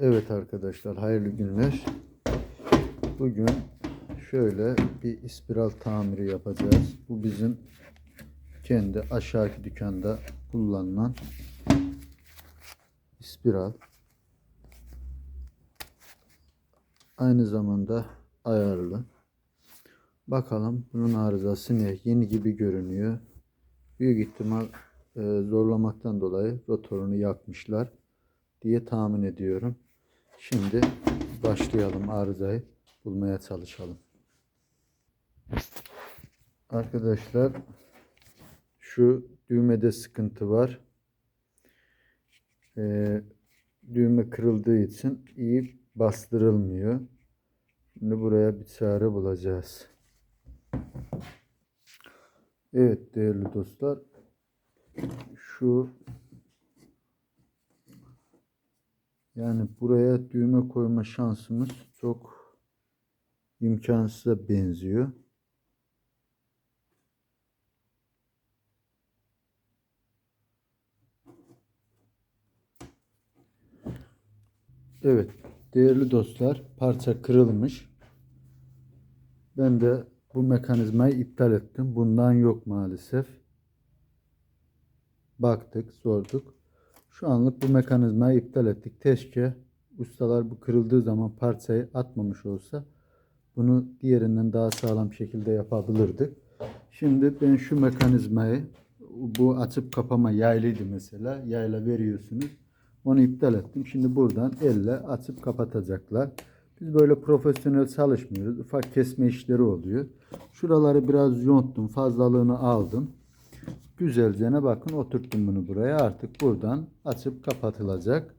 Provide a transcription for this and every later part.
Evet arkadaşlar hayırlı günler. Bugün şöyle bir ispiral tamiri yapacağız. Bu bizim kendi aşağıki dükkanda kullanılan ispiral. Aynı zamanda ayarlı. Bakalım bunun arızası ne? Yeni gibi görünüyor. Büyük ihtimal e, zorlamaktan dolayı rotorunu yakmışlar diye tahmin ediyorum. Şimdi başlayalım arızayı bulmaya çalışalım. Arkadaşlar şu düğmede sıkıntı var. Ee, düğme kırıldığı için iyi bastırılmıyor. Şimdi buraya bir çare bulacağız. Evet değerli dostlar. Şu yani buraya düğme koyma şansımız çok imkansıza benziyor. Evet değerli dostlar parça kırılmış. Ben de bu mekanizmayı iptal ettim. Bundan yok maalesef. Baktık, sorduk. Şu anlık bu mekanizmayı iptal ettik. Keşke ustalar bu kırıldığı zaman parçayı atmamış olsa bunu diğerinden daha sağlam şekilde yapabilirdik. Şimdi ben şu mekanizmayı bu açıp kapama yaylıydı mesela. Yayla veriyorsunuz. Onu iptal ettim. Şimdi buradan elle açıp kapatacaklar. Biz böyle profesyonel çalışmıyoruz. Ufak kesme işleri oluyor. Şuraları biraz yonttum. Fazlalığını aldım. Güzelce ne bakın oturttum bunu buraya. Artık buradan açıp kapatılacak.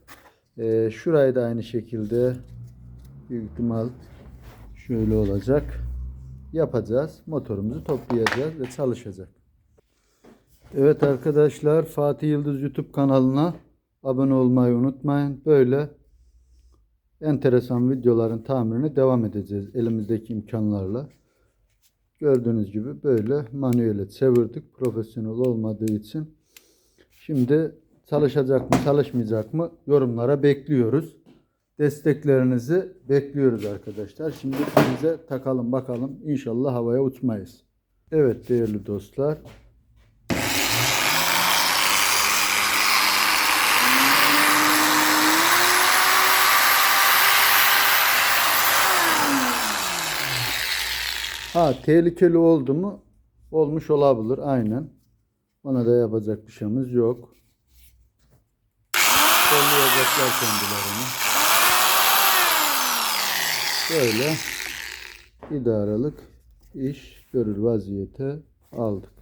Ee, şurayı da aynı şekilde büyük ihtimal şöyle olacak. Yapacağız. Motorumuzu toplayacağız ve çalışacak. Evet arkadaşlar Fatih Yıldız YouTube kanalına abone olmayı unutmayın. Böyle enteresan videoların tamirine devam edeceğiz elimizdeki imkanlarla. Gördüğünüz gibi böyle manuele çevirdik. Profesyonel olmadığı için. Şimdi çalışacak mı çalışmayacak mı yorumlara bekliyoruz. Desteklerinizi bekliyoruz arkadaşlar. Şimdi bize takalım bakalım. İnşallah havaya uçmayız. Evet değerli dostlar. Ha tehlikeli oldu mu? Olmuş olabilir aynen. Ona da yapacak bir şeyimiz yok. Kollayacaklar kendilerini. Böyle idarelik iş görür vaziyete aldık.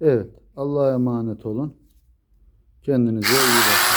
Evet Allah'a emanet olun. Kendinize iyi bakın.